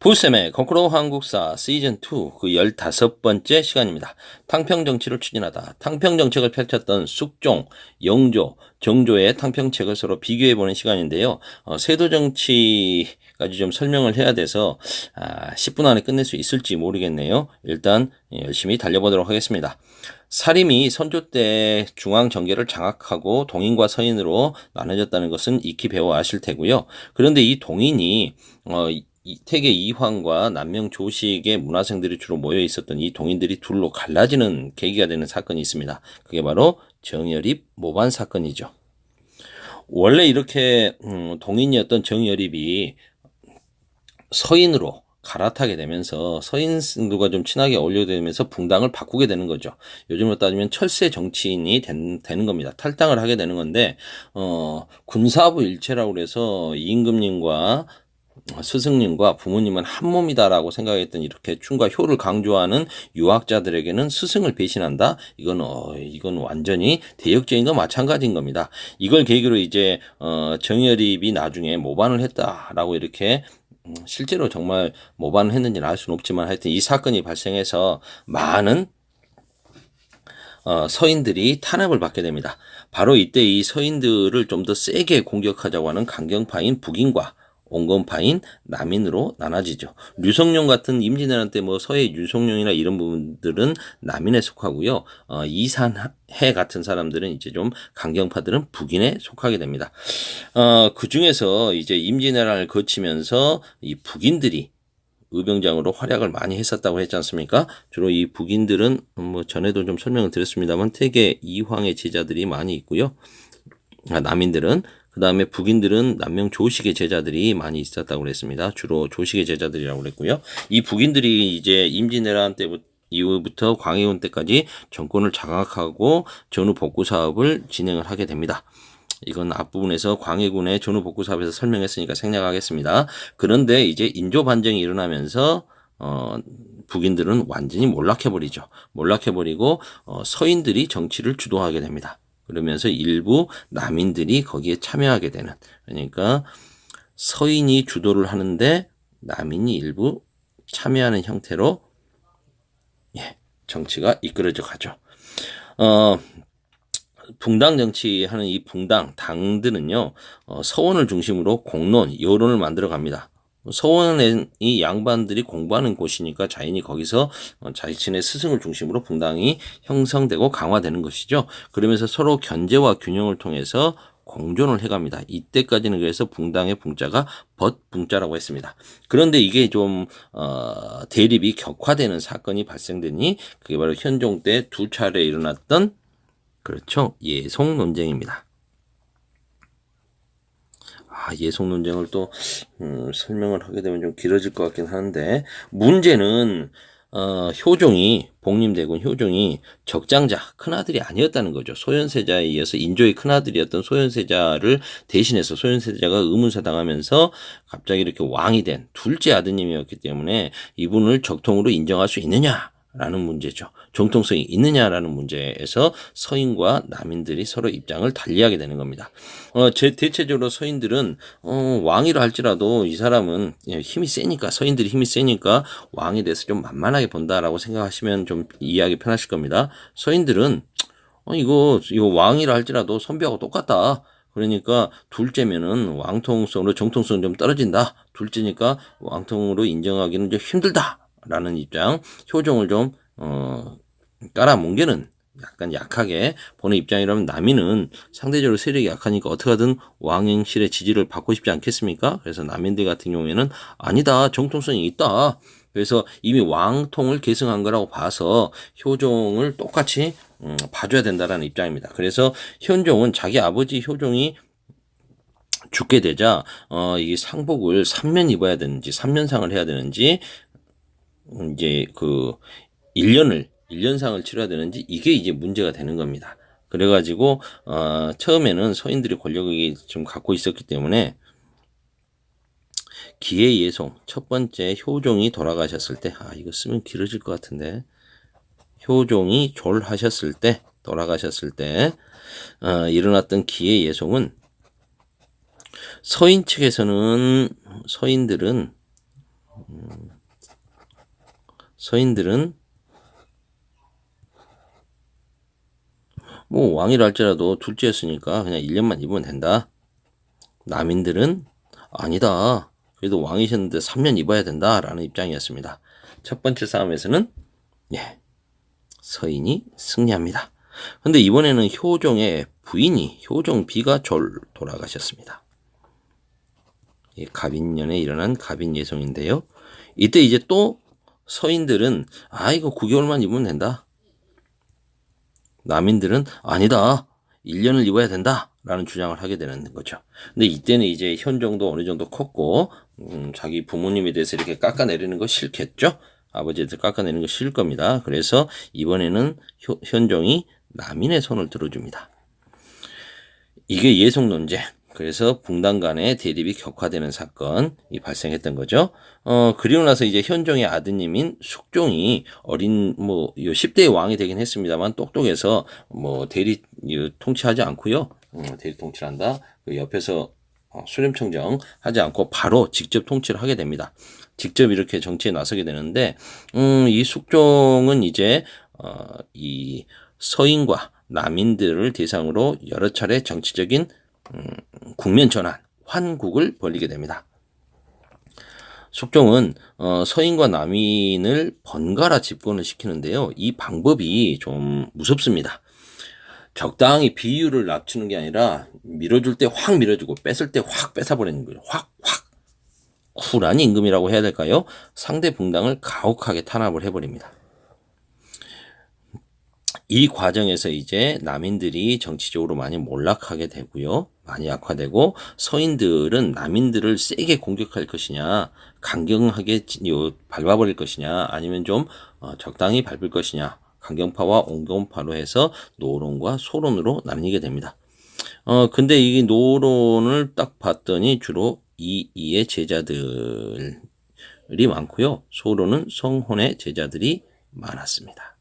부쌤의 거꾸로 한국사 시즌2 그 15번째 시간입니다. 탕평 정치를 추진하다. 탕평 정책을 펼쳤던 쑥종, 영조, 정조의 탕평책을 서로 비교해보는 시간인데요. 어, 세도 정치까지 좀 설명을 해야 돼서 아, 10분 안에 끝낼 수 있을지 모르겠네요. 일단 열심히 달려보도록 하겠습니다. 사림이 선조 때 중앙 정계를 장악하고 동인과 서인으로 나눠졌다는 것은 익히 배워 아실 테고요. 그런데 이 동인이 어, 태계 이황과 남명 조식의 문화생들이 주로 모여 있었던 이 동인들이 둘로 갈라지는 계기가 되는 사건이 있습니다. 그게 바로 정열입 모반 사건이죠. 원래 이렇게 음, 동인이었던 정열입이 서인으로 갈아타게 되면서 서인들과 좀 친하게 어울려 되면서 붕당을 바꾸게 되는 거죠. 요즘으로 따지면 철새 정치인이 된, 되는 겁니다. 탈당을 하게 되는 건데 어, 군사부 일체라고 그래서 임금님과 스승님과 부모님은 한 몸이다라고 생각했던 이렇게 춤과 효를 강조하는 유학자들에게는 스승을 배신한다. 이건 어 이건 완전히 대역적인 거 마찬가지인 겁니다. 이걸 계기로 이제 어 정열입이 나중에 모반을 했다라고 이렇게 음, 실제로 정말 모반을 했는지는 알 수는 없지만 하여튼 이 사건이 발생해서 많은 어, 서인들이 탄압을 받게 됩니다. 바로 이때 이 서인들을 좀 더 세게 공격하자고 하는 강경파인 북인과 온건파인 남인으로 나눠지죠. 류성룡 같은 임진왜란 때 뭐 서해 류성룡이나 이런 부분들은 남인에 속하고요. 어, 이산해 같은 사람들은 이제 좀 강경파들은 북인에 속하게 됩니다. 어, 그 중에서 이제 임진왜란을 거치면서 이 북인들이 의병장으로 활약을 많이 했었다고 했지 않습니까? 주로 이 북인들은 뭐 전에도 좀 설명을 드렸습니다만 태계 이황의 제자들이 많이 있고요. 아, 남인들은 그 다음에 북인들은 남명 조식의 제자들이 많이 있었다고 그랬습니다. 주로 조식의 제자들이라고 그랬고요. 이 북인들이 이제 임진왜란 때부터 이후부터 광해군 때까지 정권을 장악하고 전후 복구 사업을 진행을 하게 됩니다. 이건 앞부분에서 광해군의 전후 복구 사업에서 설명했으니까 생략하겠습니다. 그런데 이제 인조 반정이 일어나면서 어 북인들은 완전히 몰락해버리죠. 몰락해버리고 어, 서인들이 정치를 주도하게 됩니다. 그러면서 일부 남인들이 거기에 참여하게 되는 그러니까 서인이 주도를 하는데 남인이 일부 참여하는 형태로 예, 정치가 이끌어져 가죠. 어, 붕당 정치하는 이 붕당 당들은요 어, 서원을 중심으로 공론 여론을 만들어 갑니다. 서원이 양반들이 공부하는 곳이니까 자연히 거기서 어, 자신의 스승을 중심으로 분당이 형성되고 강화되는 것이죠. 그러면서 서로 견제와 균형을 통해서 공존을 해갑니다. 이때까지는 그래서 붕당의 붕자가 벗붕자라고 했습니다. 그런데 이게 좀 어, 대립이 격화되는 사건이 발생되니 그게 바로 현종 때 두 차례 일어났던 그렇죠 예송 논쟁입니다. 아, 예속 논쟁을 또 음, 설명을 하게 되면 좀 길어질 것 같긴 하는데 문제는 어, 효종이 복림대군 효종이 적장자 큰아들이 아니었다는 거죠. 소현세자에 이어서 인조의 큰아들이었던 소현세자를 대신해서 소현세자가 의문사 당하면서 갑자기 이렇게 왕이 된 둘째 아드님이었기 때문에 이분을 적통으로 인정할 수 있느냐 라는 문제죠. 정통성이 있느냐라는 문제에서 서인과 남인들이 서로 입장을 달리하게 되는 겁니다. 어, 제 대체적으로 서인들은 어, 왕이라 할지라도 이 사람은 예, 힘이 세니까 서인들이 힘이 세니까 왕에 대해서 좀 만만하게 본다라고 생각하시면 좀 이해하기 편하실 겁니다. 서인들은 어, 이거 이거 왕이라 할지라도 선비하고 똑같다. 그러니까 둘째면은 왕통성으로 정통성 좀 떨어진다. 둘째니까 왕통으로 인정하기는 좀 힘들다. 라는 입장, 효종을 좀, 어, 깔아뭉개는 약간 약하게 보는 입장이라면 남인은 상대적으로 세력이 약하니까 어떻게든 왕행실의 지지를 받고 싶지 않겠습니까? 그래서 남인들 같은 경우에는 아니다. 정통성이 있다. 그래서 이미 왕통을 계승한 거라고 봐서 효종을 똑같이 음, 봐줘야 된다라는 입장입니다. 그래서 현종은 자기 아버지 효종이 죽게 되자 어, 이 상복을 3면 입어야 되는지 3면상을 해야 되는지 이제 그 1년을 1년상을 치러야 되는지 이게 이제 문제가 되는 겁니다. 그래가지고 어 처음에는 서인들이 권력이 좀 갖고 있었기 때문에 기회 예송 첫 번째 효종이 돌아가셨을 때 아 이거 쓰면 길어질 것 같은데 효종이 졸하셨을 때 돌아가셨을 때 어, 일어났던 기회 예송은 서인 측에서는 서인들은 음, 서인들은 뭐 왕이라 할지라도 둘째였으니까 그냥 1년만 입으면 된다. 남인들은 아니다. 그래도 왕이셨는데 3년 입어야 된다 라는 입장이었습니다. 첫 번째 싸움에서는 예, 서인이 승리합니다. 근데 이번에는 효종의 부인이 효종 비가 졸 돌아가셨습니다. 예, 갑인년에 일어난 갑인 예송인데요. 이때 이제 또 서인들은 아 이거 9개월만 입으면 된다. 남인들은 아니다. 1년을 입어야 된다. 라는 주장을 하게 되는 거죠. 근데 이때는 이제 현종도 어느 정도 컸고, 음, 자기 부모님에 대해서 이렇게 깎아내리는 거 싫겠죠? 아버지한테 깎아내리는 거 싫을 겁니다. 그래서 이번에는 효, 현종이 남인의 손을 들어줍니다. 이게 예속 논쟁. 그래서 붕당 간의 대립이 격화되는 사건이 발생했던 거죠. 어, 그리고 나서 이제 현종의 아드님인 숙종이 어린, 뭐, 10대의 왕이 되긴 했습니다만 똑똑해서 뭐 대리 통치하지 않고요. 음, 대리 통치를 한다. 그 옆에서 어, 수렴청정 하지 않고 바로 직접 통치를 하게 됩니다. 직접 이렇게 정치에 나서게 되는데, 음, 이 숙종은 이제, 어, 이 서인과 남인들을 대상으로 여러 차례 정치적인 음, 국면 전환, 환국을 벌리게 됩니다. 숙종은 어, 서인과 남인을 번갈아 집권을 시키는데요. 이 방법이 좀 무섭습니다. 적당히 비율을 낮추는 게 아니라 밀어줄 때 확 밀어주고 뺏을 때 확 뺏어버리는 거예요. 확, 확. 쿨한 임금이라고 해야 될까요? 상대 붕당을 가혹하게 탄압을 해버립니다. 이 과정에서 이제 남인들이 정치적으로 많이 몰락하게 되고요. 많이 약화되고 서인들은 남인들을 세게 공격할 것이냐, 강경하게 밟아버릴 것이냐, 아니면 좀 어, 적당히 밟을 것이냐, 강경파와 온건파로 해서 노론과 소론으로 나뉘게 됩니다. 어, 근데 이 노론을 딱 봤더니 주로 이 이의 제자들이 많고요. 소론은 성혼의 제자들이 많았습니다.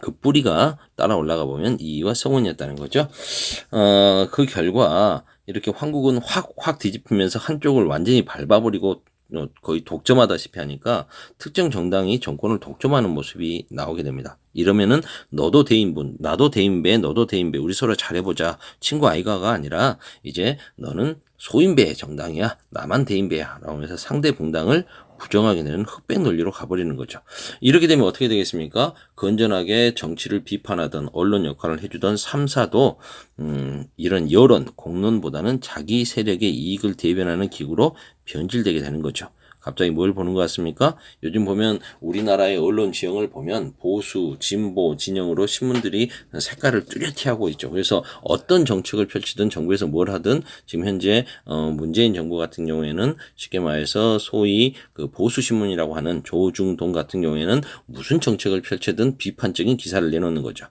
그 뿌리가 따라 올라가 보면 이와 성원이었다는 거죠. 어, 그 결과 이렇게 황국은 확, 확 뒤집히면서 한쪽을 완전히 밟아버리고 거의 독점하다시피 하니까 특정 정당이 정권을 독점하는 모습이 나오게 됩니다. 이러면은 너도 대인분, 나도 대인배, 너도 대인배, 우리 서로 잘해보자. 친구 아이가가 아니라 이제 너는 소인배 정당이야. 나만 대인배야. 라고 하면서 상대 분당을 부정하게 되는 흑백 논리로 가버리는 거죠. 이렇게 되면 어떻게 되겠습니까? 건전하게 정치를 비판하던 언론 역할을 해주던 3사도 음, 이런 여론, 공론보다는 자기 세력의 이익을 대변하는 기구로 변질되게 되는 거죠. 갑자기 뭘 보는 것 같습니까? 요즘 보면 우리나라의 언론 지형을 보면 보수, 진보, 진영으로 신문들이 색깔을 뚜렷이 하고 있죠. 그래서 어떤 정책을 펼치든 정부에서 뭘 하든 지금 현재 어 문재인 정부 같은 경우에는 쉽게 말해서 소위 그 보수 신문이라고 하는 조중동 같은 경우에는 무슨 정책을 펼치든 비판적인 기사를 내놓는 거죠.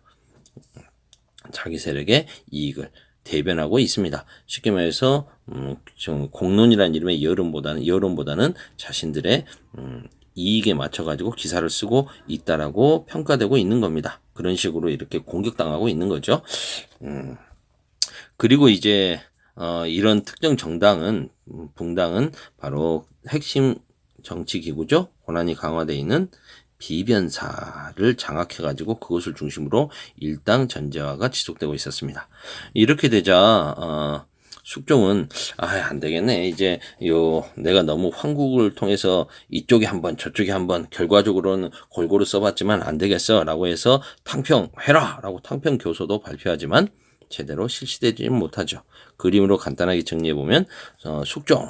자기 세력의 이익을 대변하고 있습니다. 쉽게 말해서 음, 좀 공론이라는 이름의 여론보다는 여론보다는 자신들의 음, 이익에 맞춰 가지고 기사를 쓰고 있다라고 평가되고 있는 겁니다. 그런 식으로 이렇게 공격당하고 있는 거죠. 음, 그리고 이제 어, 이런 특정 정당은 음, 붕당은 바로 핵심 정치 기구죠. 권한이 강화되어 있는 비변사를 장악해가지고 그것을 중심으로 일당 전제화가 지속되고 있었습니다. 이렇게 되자 어, 숙종은 아 안 되겠네 이제 요 내가 너무 황국을 통해서 이쪽에 한번 저쪽에 한번 결과적으로는 골고루 써봤지만 안 되겠어라고 해서 탕평 해라라고 탕평 교서도 발표하지만 제대로 실시되지 못하죠. 그림으로 간단하게 정리해 보면 어, 숙종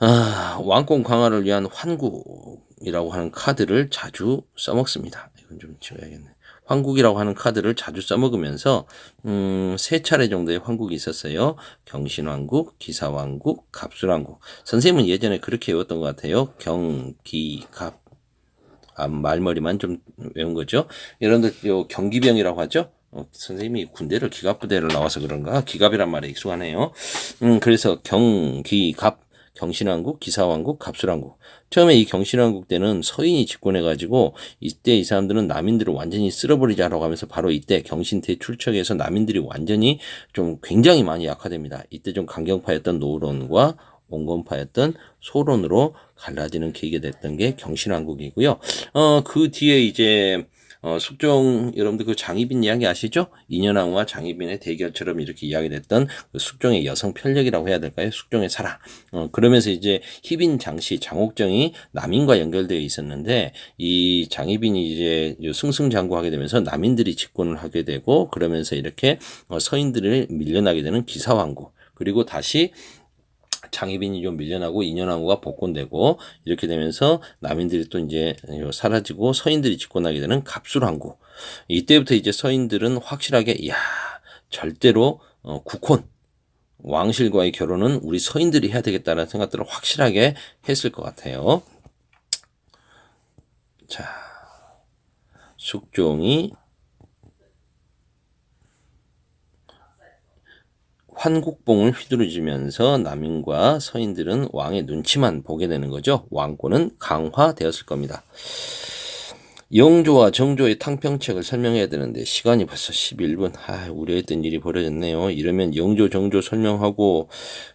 아, 왕권 강화를 위한 환국이라고 하는 카드를 자주 써먹습니다. 이건 좀 지워야겠네. 황국이라고 하는 카드를 자주 써먹으면서 음, 세 차례 정도의 황국이 있었어요. 경신왕국, 기사왕국, 갑술왕국. 선생님은 예전에 그렇게 외웠던 것 같아요. 경, 기, 갑. 아, 말머리만 좀 외운 거죠. 여러분들 요 경기병이라고 하죠. 어, 선생님이 군대를 기갑부대를 나와서 그런가? 기갑이란 말에 익숙하네요. 음, 그래서 경, 기, 갑. 경신왕국, 기사왕국, 갑술왕국. 처음에 이 경신왕국 때는 서인이 집권해가지고 이때 이 사람들은 남인들을 완전히 쓸어버리자라고 하면서 바로 이때 경신태 출척에서 남인들이 완전히 좀 굉장히 많이 약화됩니다. 이때 좀 강경파였던 노론과 온건파였던 소론으로 갈라지는 계기가 됐던 게 경신왕국이고요. 어, 그 뒤에 이제 어, 숙종 여러분들 그 장희빈 이야기 아시죠? 인현왕과 장희빈의 대결처럼 이렇게 이야기됐던 그 숙종의 여성 편력이라고 해야 될까요? 숙종의 사랑. 어, 그러면서 이제 희빈 장씨 장옥정이 남인과 연결되어 있었는데 이 장희빈이 이제 승승장구하게 되면서 남인들이 집권을 하게 되고 그러면서 이렇게 어, 서인들을 밀려나게 되는 기사왕국. 그리고 다시 장희빈이 좀 밀려나고 인현왕후가 복권되고 이렇게 되면서 남인들이 또 이제 사라지고 서인들이 집권하게 되는 갑술왕국. 이때부터 이제 서인들은 확실하게 야 절대로 어, 국혼 왕실과의 결혼은 우리 서인들이 해야 되겠다는 생각들을 확실하게 했을 것 같아요. 자, 숙종이 환국봉을 휘두르지면서 남인과 서인들은 왕의 눈치만 보게 되는 거죠. 왕권은 강화되었을 겁니다. 영조와 정조의 탕평책을 설명해야 되는데 시간이 벌써 11분. 아, 우려했던 일이 벌어졌네요. 이러면 영조, 정조 설명하고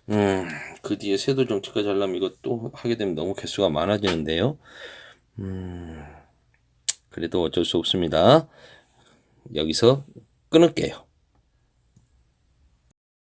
음, 그 뒤에 세도 정치까지 하려면 또 하게 되면 너무 개수가 많아지는데요. 음, 그래도 어쩔 수 없습니다. 여기서 끊을게요.